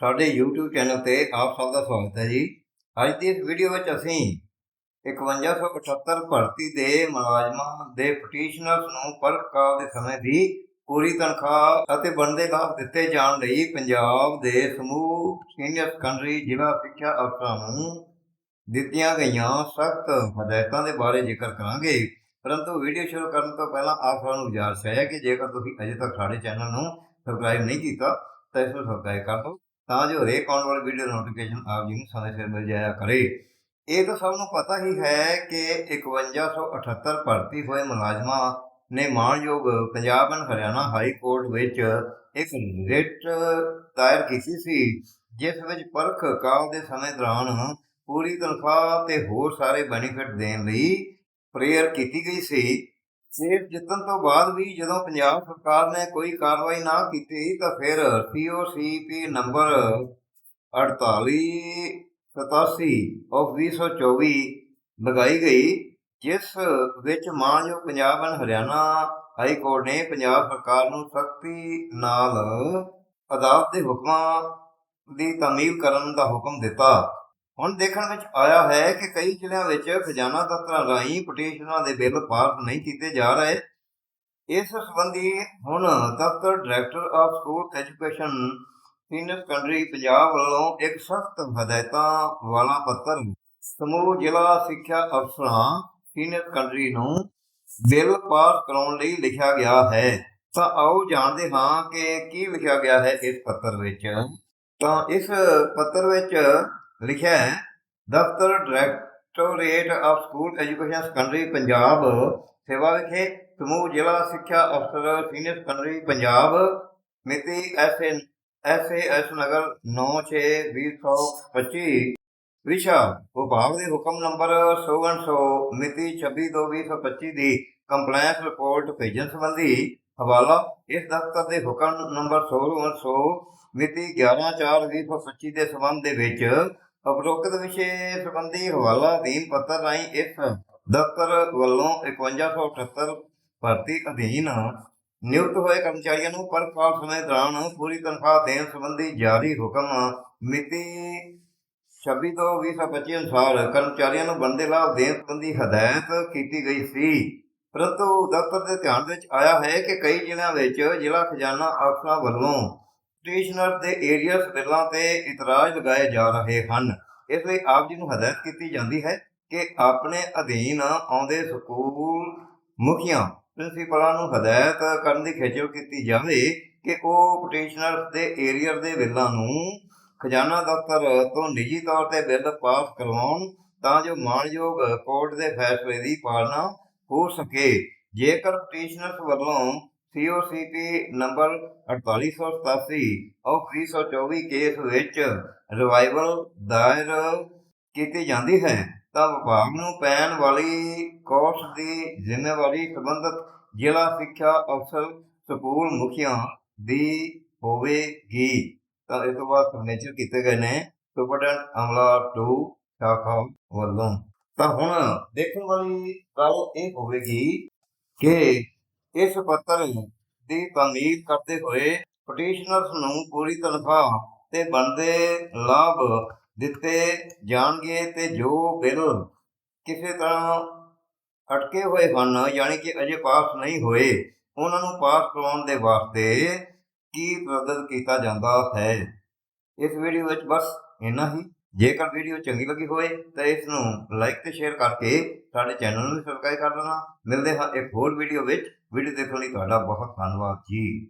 ਸਾਡੇ YouTube channel ਤੇ ਆਪ ਸਭ ਦਾ ਸਵਾਗਤ ਹੈ ਜੀ। ਅੱਜ ਦੀ ਇਸ ਵੀਡੀਓ ਵਿੱਚ ਅਸੀਂ 5178 ਭਰਤੀ ਦੇ ਮੁਲਾਜ਼ਮਾਂ ਦੇ ਪਟੀਸ਼ਨਰਸ ਨੂੰ ਪਰਖ ਕਾਲ ਦੇ ਸਮੇਂ ਦੀ ਪੂਰੀ ਤਨਖਾਹ ਅਤੇ ਬਣਦੇ ਲਾਭ ਦਿੱਤੇ ਜਾਣ ਲਈ ਪੰਜਾਬ ਦੇ ਸਮੂਹ ਸੀਨੀਅਰ ਸੈਕੰਡਰੀ ਜ਼ਿਲ੍ਹਾ ਸਿੱਖਿਆ ਅਫਸਰਾਂ ਨੂੰ ਦਿੱਤੀਆਂ ਗਈਆਂ ਸਖਤ ਹਦਾਇਤਾਂ ਦੇ ਬਾਰੇ ਜ਼ਿਕਰ ਕਰਾਂਗੇ। ਪਰੰਤੂ ਵੀਡੀਓ ਸ਼ੁਰੂ ਕਰਨ ਤੋਂ ਪਹਿਲਾਂ ਆਪ ਸਭ ਨੂੰ ਗੁਜ਼ਾਰਿਸ਼ ਹੈ ਕਿ ਜੇਕਰ ਤੁਸੀਂ ਅਜੇ ਤੱਕ ਸਾਡੇ ਚੈਨਲ ਨੂੰ ਸਬਸਕ੍ਰਾਈਬ ਨਹੀਂ ਕੀਤਾ, ਤਾਂ ਇਸ ਨੂੰ ਸਬਸਕ੍ਰਾਈਬ ਕਰ ਲਓ ਤਾਂ ਜੋ ਹਰੇਕ ਆਉਣ ਵਾਲੀ ਵੀਡੀਓ ਨੋਟੀਫਿਕੇਸ਼ਨ ਆਪ ਜੀ ਨੂੰ ਸਮੇਂ ਸਿਰ ਮਿਲ ਜਾਇਆ ਕਰੇ। ਇਹ ਤਾਂ ਸਭ ਨੂੰ ਪਤਾ ਹੀ ਹੈ ਕਿ 5178 ਭਰਤੀ ਹੋਏ ਮੁਲਾਜ਼ਮਾਂ ਨੇ ਮਾਣਯੋਗ Punjab and Haryana high court ਵਿੱਚ ਇੱਕ ਰਿਟ ਦਾਇਰ ਕੀਤੀ ਸੀ, ਜਿਸ ਵਿੱਚ ਪਰਖ ਕਾਲ ਦੇ ਸਮੇਂ ਦੌਰਾਨ ਪੂਰੀ ਤਨਖਾਹ ਤੇ ਹੋਰ ਸਾਰੇ ਬੈਨੀਫਿਟ ਦੇਣ ਲਈ ਪ੍ਰੇਅਰ ਕੀਤੀ ਗਈ ਸੀ। ਸੇਫ ਜਿੱਤਣ ਤੋਂ ਬਾਅਦ ਵੀ ਜਦੋਂ ਪੰਜਾਬ ਸਰਕਾਰ ਨੇ ਕੋਈ ਕਾਰਵਾਈ ਨਾ ਕੀਤੀ, ਤਾਂ ਫਿਰ ਸੀਓਸੀਪੀ ਨੰਬਰ 4887 ਆਫ 2024 ਲਗਾਈ ਗਈ, ਜਿਸ ਵਿੱਚ ਮਾਨਯੋਗ Punjab and Haryana high court ਨੇ ਪੰਜਾਬ ਸਰਕਾਰ ਨੂੰ ਸਖਤੀ ਨਾਲ ਅਦਾਲਤ ਦੇ ਹੁਕਮਾਂ ਦੀ ਤਾਮੀਲ ਕਰਨ ਦਾ ਹੁਕਮ ਦਿੱਤਾ। ਹੁਣ ਦੇਖਣ ਵਿੱਚ ਆਇਆ ਹੈ ਕਿ ਕਈ ਜ਼ਿਲ੍ਹਿਆਂ ਵਿੱਚ ਖਜ਼ਾਨਾ ਦਫ਼ਤਰਾਂ ਰਾਹੀਂ ਪਟੀਸ਼ਨਾਂ ਦੇ ਬਿੱਲ ਪਾਸ ਨਹੀਂ ਕੀਤੇ ਜਾ ਰਹੇ। ਇਸ ਸੰਬੰਧੀ ਹੁਣ ਦਫ਼ਤਰ director of school education senior secondary Punjab ਵੱਲੋਂ ਇੱਕ ਸਖਤ ਹਦਾਇਤਾਂ ਵਾਲਾ ਪੱਤਰ ਸਮੂਹ ਜ਼ਿਲ੍ਹਾ ਸਿੱਖਿਆ ਅਫਸਰਾਂ ਸੀਨੀਅਰ ਸੈਕੰਡਰੀ ਨੂੰ ਬਿੱਲ ਪਾਸ ਕਰਾਉਣ ਲਈ ਲਿਖਿਆ ਗਿਆ ਹੈ। ਤਾਂ ਆਓ ਜਾਣਦੇ ਹਾਂ ਕਿ ਕੀ ਲਿਖਿਆ ਗਿਆ ਹੈ ਇਸ ਪੱਤਰ ਵਿੱਚ। ਤਾਂ ਇਸ ਪੱਤਰ ਵਿੱਚ ਲਿਖਿਆ ਹੈ, ਦਫ਼ਤਰ directorate of school education secondary Punjab, ਸੇਵਾ ਵਿਖੇ ਸਮੂਹ ਜ਼ਿਲ੍ਹਾ ਸਿੱਖਿਆ ਅਫਸਰ ਸੀਨੀਅਰ ਸੈਕੰਡਰੀ ਪੰਜਾਬ, ਮਿਤੀ ਐਸ ਐਸ ਨਗਰ 962025 ਵਿਸ਼ਾ ਵਿਭਾਗ ਦੇ ਹੁਕਮ ਨੰਬਰ 100 ਮਿਤੀ 26/2/2025 ਦੀ ਕੰਪਲਾਈਂਸ ਰਿਪੋਰਟ ਭੇਜਣ ਸੰਬੰਧੀ ਹਵਾਲਾ, ਇਸ ਦਫ਼ਤਰ ਦੇ ਹੁਕਮ ਨੰਬਰ 16 ਮਿਤੀ 11/4/2025 ਦੇ ਸੰਬੰਧ ਦੇ ਵਿੱਚ ਉਪਰੋਕਤ ਵਿਸ਼ੇ ਸੰਬੰਧੀ ਹਵਾਲਾ ਅਧੀਨ ਪੱਤਰ ਰਾਹੀਂ ਇਸ ਦਫ਼ਤਰ ਵੱਲੋਂ 5178 ਭਰਤੀ ਅਧੀਨ ਨਿਯੁਕਤ ਹੋਏ ਕਰਮਚਾਰੀਆਂ ਨੂੰ ਪਰ ਕਾਲ ਸਮੇਂ ਦੌਰਾਨ ਪੂਰੀ ਤਨਖਾਹ ਦੇਣ ਸੰਬੰਧੀ ਜਾਰੀ ਹੁਕਮ ਮਿਤੀ 26 ਤੋਂ 2025 ਅਨੁਸਾਰ ਕਰਮਚਾਰੀਆਂ ਨੂੰ ਬੰਦੇ ਲਾਭ ਦੇਣ ਸੰਬੰਧੀ ਹਦਾਇਤ ਕੀਤੀ ਗਈ ਸੀ। ਪਰੰਤੂ ਦਫ਼ਤਰ ਦੇ ਧਿਆਨ ਵਿੱਚ ਆਇਆ ਹੈ ਕਿ ਕਈ ਜ਼ਿਲ੍ਹਿਆਂ ਵਿੱਚ ਜ਼ਿਲ੍ਹਾ ਖਜ਼ਾਨਾ ਅਫਸਰਾਂ ਵੱਲੋਂ ਸਟੇਸ਼ਨਰ ਦੇ ਏਰੀਅਸ ਬਿੱਲਾਂ ਤੇ ਇਤਰਾਜ਼ ਲਗਾਏ ਜਾ ਰਹੇ ਹਨ। ਇਸ ਲਈ ਆਪ ਜੀ ਨੂੰ ਹਦਾਇਤ ਕੀਤੀ ਜਾਂਦੀ ਹੈ ਕਿ ਆਪਣੇ ਅਧੀਨ ਆਉਂਦੇ ਸਕੂਲ ਮੁਖੀਆਂ, ਪ੍ਰਿੰਸੀਪਲਾਂ ਨੂੰ ਹਦਾਇਤ ਕਰਨ ਦੀ ਖੇਚਲ ਕੀਤੀ ਜਾਵੇ ਕਿ ਉਹ ਪਟੀਸ਼ਨਰਸ ਦੇ ਏਰੀਅਰ ਦੇ ਬਿੱਲਾਂ ਨੂੰ ਖਜ਼ਾਨਾ ਦਫ਼ਤਰ ਤੋਂ ਨਿੱਜੀ ਤੌਰ ਤੇ ਬਿੱਲ ਪਾਸ ਕਰਵਾਉਣ ਤਾਂ ਜੋ ਮਾਣਯੋਗ ਕੋਰਟ ਦੇ ਫੈਸਲੇ ਦੀ ਪਾਲਣਾ ਹੋ ਸਕੇ। ਜੇਕਰ ਪਟੀਸ਼ਨਰਸ ਵੱਲੋਂ ਸੀਓਸੀਪੀ ਨੰਬਰ 4887 ਆਫ 2024 ਕੇਸ ਵਿੱਚ ਰਿਵਾਈਵਲ ਦਾਇਰ ਕੀਤੀ ਜਾਂਦੀ ਹੈ, ਤਾਂ ਵਿਭਾਗ ਨੂੰ ਪੈਣ ਵਾਲੀ ਕੋਸਟ ਦੀ ਜ਼ਿੰਮੇਵਾਰੀ ਸੰਬੰਧਤ ਜ਼ਿਲ੍ਹਾ ਸਿੱਖਿਆ ਅਫਸਰ ਸਕੂਲ ਮੁਖੀਆਂ ਦੀ ਹੋਵੇਗੀ। ਤਾਂ ਇਸ ਤੋਂ ਬਾਅਦ ਸਿਗਨੇਚਰ ਕੀਤੇ ਗਏ ਨੇ ਸੁਪਰਡੈਂਟ ਅਮਲਾ 2 ਸ਼ਾਖਾ ਵੱਲੋਂ। ਤਾਂ ਹੁਣ ਦੇਖਣ ਵਾਲੀ ਗੱਲ ਇਹ ਹੋਵੇਗੀ ਕਿ ਇਸ ਪੱਤਰ ਦੀ ਤਾਮੀਲ ਕਰਦੇ ਹੋਏ ਪਟੀਸ਼ਨਰਸ ਨੂੰ ਪੂਰੀ ਤਨਖਾਹ ਤੇ ਬਣਦੇ ਲਾਭ ਦਿੱਤੇ ਜਾਣਗੇ ਤੇ ਜੋ ਬਿੱਲ ਕਿਸੇ ਤਰ੍ਹਾਂ ਅਟਕੇ ਹੋਏ ਹਨ, ਯਾਨੀ ਕਿ ਅਜੇ ਪਾਸ ਨਹੀਂ ਹੋਏ, ਉਹਨਾਂ ਨੂੰ ਪਾਸ ਕਰਾਉਣ ਦੇ ਵਾਸਤੇ ਕੀ ਪ੍ਰਬੰਧ ਕੀਤਾ ਜਾਂਦਾ ਹੈ? ਇਸ ਵੀਡੀਓ ਵਿੱਚ ਬਸ ਇੰਨਾ ਹੀ। ਜੇਕਰ ਵੀਡੀਓ ਚੰਗੀ ਲੱਗੀ ਹੋਵੇ ਤਾਂ ਇਸ ਨੂੰ ਲਾਈਕ ਤੇ ਸ਼ੇਅਰ ਕਰਕੇ ਸਾਡੇ ਚੈਨਲ ਨੂੰ ਵੀ ਸਬਸਕ੍ਰਾਈਬ ਕਰ ਦੇਣਾ। ਮਿਲਦੇ ਹਾਂ ਇੱਕ ਹੋਰ ਵੀਡੀਓ ਵਿੱਚ। ਵੀਡੀਓ ਦੇਖਣ ਲਈ ਤੁਹਾਡਾ ਬਹੁਤ ਧੰਨਵਾਦ ਜੀ।